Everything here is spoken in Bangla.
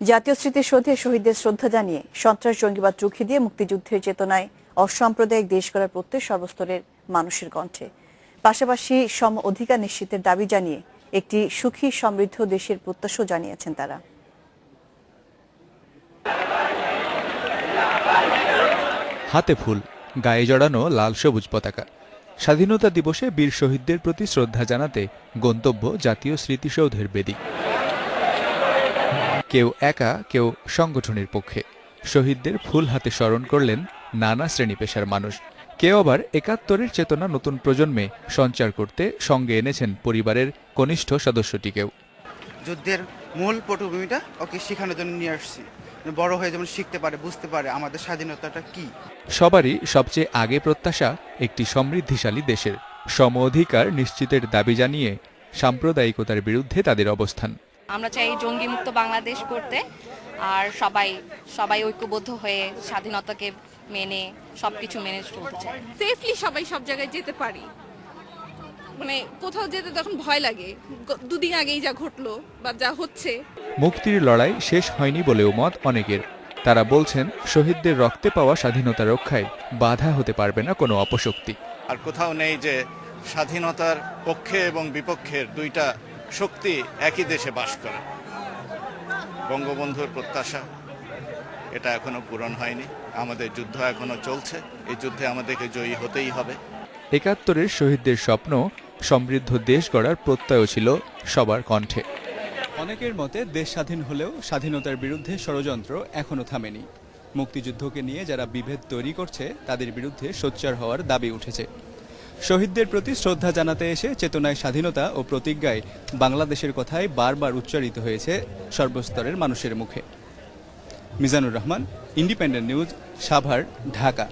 জাতীয় স্মৃতিসৌধে শহীদদের শ্রদ্ধা জানিয়ে সন্ত্রাস জঙ্গিবাদ রুখে দিয়ে মুক্তিযুদ্ধের চেতনায় অসাম্প্রদায়িক দেশ গড়ার প্রত্যয় সর্বস্তরের মানুষের কণ্ঠে। পাশাপাশি সম অধিকার নিশ্চিতের দাবি জানিয়ে একটি সুখী, সমৃদ্ধ দেশের প্রত্যাশাও জানিয়েছেন তারা। হাতে ফুল, গায়ে জড়ানো লাল সবুজ পতাকা। স্বাধীনতা দিবসে বীর শহীদদের প্রতি শ্রদ্ধা জানাতে গন্তব্য জাতীয় স্মৃতিসৌধের বেদি। কেউ একা কেউ সংগঠনের পক্ষে। শহীদদের ফুল হাতে স্মরণ করলেন নানা শ্রেণি পেশার মানুষ। কেউ আবার একাত্তরের চেতনা নতুন প্রজন্মে সঞ্চার করতে সঙ্গে এনেছেন পরিবারের কনিষ্ঠ সদস্যটিকেও। যুদ্ধের মূল পটভূমিটা ওকে শেখানোর জন্য নিয়ে আসছি। বড় হয়ে যেমন শিখতে পারে বুঝতে পারে আমাদের স্বাধীনতাটা কি। সবারই সবচেয়ে আগে প্রত্যাশা একটি সমৃদ্ধিশালী দেশের। সম অধিকার নিশ্চিতের দাবি জানিয়ে সাম্প্রদায়িকতার বিরুদ্ধে তাদের অবস্থান। আমরা চাই জঙ্গি মুক্ত বাংলাদেশ করতে আর সবাই সবাই ঐক্যবদ্ধ হয়ে স্বাধীনতাকে মেনে সবকিছু মেনে চলতে চাই। সেফলি সবাই সব জায়গায় যেতে পারি। মানে কোথাও যেতে তখন ভয় লাগে। দুদিন আগেই যা ঘটলো বা যা হচ্ছে। মুক্তির লড়াই শেষ হয়নি বলেও মত অনেকের। তারা বলছেন শহীদদের রক্তে পাওয়া স্বাধীনতা রক্ষায় বাধা হতে পারবে না কোনো অপশক্তি। আর কোথাও নেই যে স্বাধীনতার পক্ষে এবং বিপক্ষের দুইটা শক্তি একই দেশে বাস করে। বঙ্গবন্ধুর প্রত্যাশা এটা এখনও পূরণ হয়নি। আমাদের যুদ্ধ এখনও চলছে। এই যুদ্ধে আমাদেরকে জয়ী হতেই হবে। একাত্তরের শহীদদের স্বপ্ন সমৃদ্ধ দেশ গড়ার প্রত্যয় ছিল সবার কণ্ঠে। অনেকের মতে দেশ স্বাধীন হলেও স্বাধীনতার বিরুদ্ধে ষড়যন্ত্র এখনও থামেনি। মুক্তিযুদ্ধকে নিয়ে যারা বিভেদ তৈরি করছে তাদের বিরুদ্ধে সোচ্চার হওয়ার দাবি উঠেছে। শহীদদের প্রতি শ্রদ্ধা জানাতে এসে চেতনায় স্বাধীনতা ও প্রতিজ্ঞায় বাংলাদেশের কথাই বারবার উচ্চারিত হয়েছে সর্বস্তরের মানুষের মুখে। Mizanur Rahman, independent news, Savar, Dhaka.